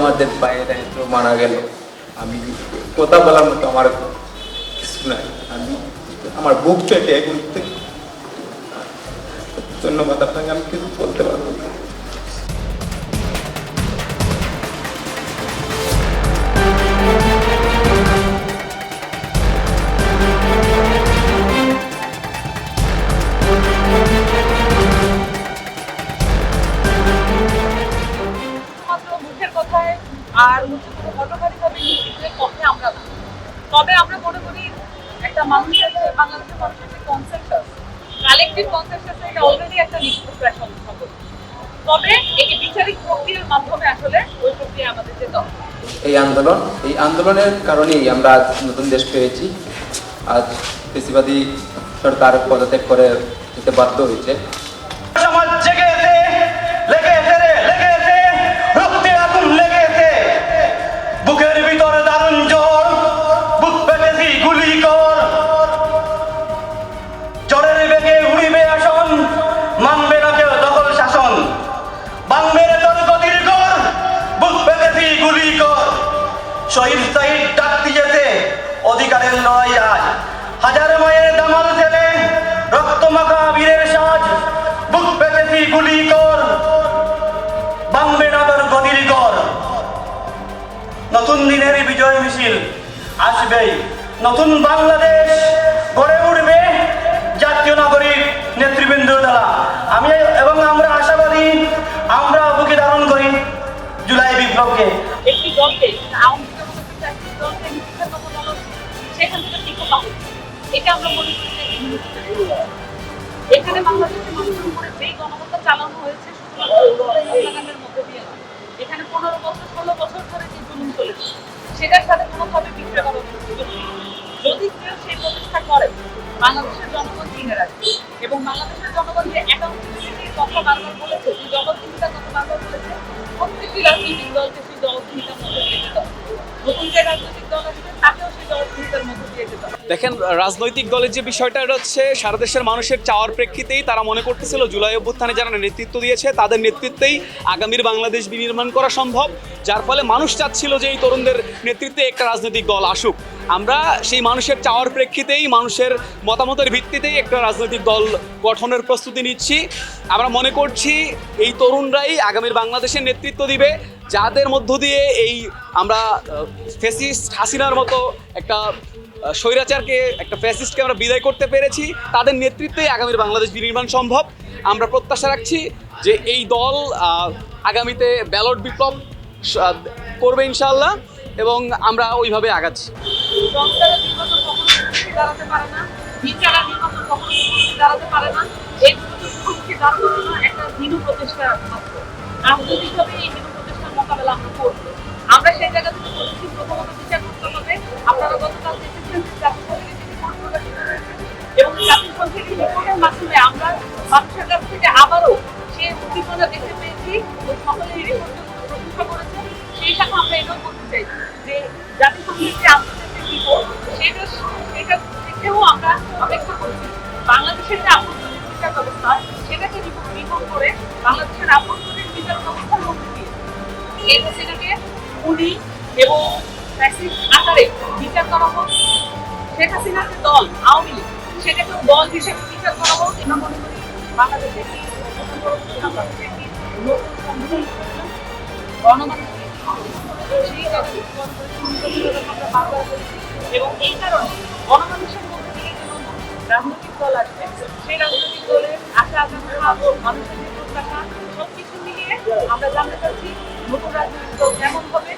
আমাদের বাইরে তো মারা গেল। আমি কথা বলার মতো আমার কিছু নাই। আমি আমার বুক পেটে এখন ধন্যবাদ, আপনাকে আমি কিছু বলতে পারব আর কোনো হটকারী পক্ষে আমরা তবে আমরা মনে করি একটা মানুষের বাংলাদেশের মানুষের যে কনসেন্সাস কালেকটিভ কনসেন্সাস এটা অলরেডি একটা নিশ্চিত তবে একে বিচারিক প্রক্রিয়ার মাধ্যমে আসলে ওই প্রক্রিয়া আমাদের যেতে এই আন্দোলন, এই আন্দোলনের কারণেই আমরা আজ নতুন দেশ পেয়েছি। আজ বেশিবাদী সরকার পদত্যাগ করে যেতে বাধ্য হয়েছে। শহীদ শহীদ ডাক দিয়েছে অধিকারের লড়াই আজ। হাজার মায়ের দামাল ছেলে রক্ত মাখা বীরের সাজ, বুক পেতেছি গুলি কর। বাংবে না তোর গতির কর নতুন দিনের বিজয় মিছিল আসবেই। নতুন বাংলাদেশ গড়ে উঠবে জাতীয় নাগরিক নেতৃবৃন্দ দ্বারা। আমি এবং আমরা আশাবাদী, আমরা বুকে ধারণ করি জুলাই বিপ্লবকে। একটি দলকে সেখান থেকে টিকে পাবো এটা আমরা মনে করি যে। এখানে বাংলাদেশের মানুষের উপরে যেই গণহত্যা চালানো হয়েছে, শুধুমাত্র মধ্যে দিয়ে এখানে পনেরো বছর, ষোলো বছর ধরে যে জুলুম চলেছে সেটার সাথে কোনোভাবে বিক্রয় নেই যদি কেউ সেই প্রচেষ্টা করে, বাংলাদেশের জনগণ চিনে রাখবে এবং বাংলাদেশের জনগণ যে অ্যাকাউন্টেবিলিটির কথা বারবার বলেছে, যে জবাবদিহিতার কথা বারবার বলেছে প্রত্যেকটি রাজনৈতিক দলকে সেই যে সেই জবাবদিহিতার মধ্যে দেখেন রাজনৈতিক দলের যে বিষয়টা হচ্ছে সারা দেশের মানুষের চাওয়ার প্রেক্ষিতেই তারা মনে করতেছিল, জুলাই অভ্যুত্থানে যারা নেতৃত্ব দিয়েছে, তাদের নেতৃত্বেই আগামীর বাংলাদেশ বিনির্মাণ করা সম্ভব। যার ফলে মানুষ চাচ্ছিল যে এই তরুণদের নেতৃত্বে একটা রাজনৈতিক দল আসুক। আমরা সেই মানুষের চাওয়ার প্রেক্ষিতেই, মানুষের মতামতের ভিত্তিতেই একটা রাজনৈতিক দল গঠনের প্রস্তুতি নিচ্ছি। আমরা মনে করছি, এই তরুণরাই আগামীর বাংলাদেশের নেতৃত্ব দিবে। যাদের মধ্য দিয়ে এই আমরা ফেসিস্ট হাসিনার মতো একটা স্বৈরাচারকে, একটা ফ্যাসিস্টকে আমরা বিদায় করতে পেরেছি, তাদের নেতৃত্বেই আগামীর বাংলাদেশ বিনির্মাণ সম্ভব। আমরা প্রত্যাশা রাখছি যে এই দল আগামীতে ব্যালট বিপ্লব করবে ইনশাল্লাহ এবং আমরা ওইভাবে আগাচ্ছি। মোকাবেলা আমরা করব। আমরা সেই জায়গা থেকে বলেছি, প্রথমত বিচার করতে হবে। আপনারা গতকাল দেখেছেন যে জাতিসংঘের এবং জাতিসংঘের রিপোর্টের মাধ্যমে আমরা মানুষের কাছ থেকে আবারও সেই উদ্দীপনা দেখতে পেয়েছি এবং সকলে এই প্রশংসা করেছে। সেই সাথে আমরা এটাও বলতে চাই যে জাতিসংঘের যে আন্তর্জাতিক রিপোর্ট, সেটা সেটা দেখেও আমরা অপেক্ষা করছি। বাংলাদেশের যে আভ্যন্তরীণ বিচার ব্যবস্থা, সেটাকে রিপোর্ট করে বাংলাদেশের আভ্যন্তরীণ বিচার ব্যবস্থার মধ্যে এই সেটাকে উনি এবং ফ্যাসিস্ট আকারে বিচার করা হোক, শেখ হাসিনার যে দল, আওয়ামী লীগ সেটাকেও দল হিসেবে বিচার করা হোক, এটা মনে করি বাংলাদেশের আমরা এবং এই কারণে গণমানুষের মধ্যে রাজনৈতিক দল আসবে, সেই রাজনৈতিক দলের আশা আকাঙ্ক্ষা মানুষের প্রত্যাশা সবকিছু মিলিয়ে আমরা জানতে চাচ্ছি নতুন রাজনৈতিক দল কেমন হবে?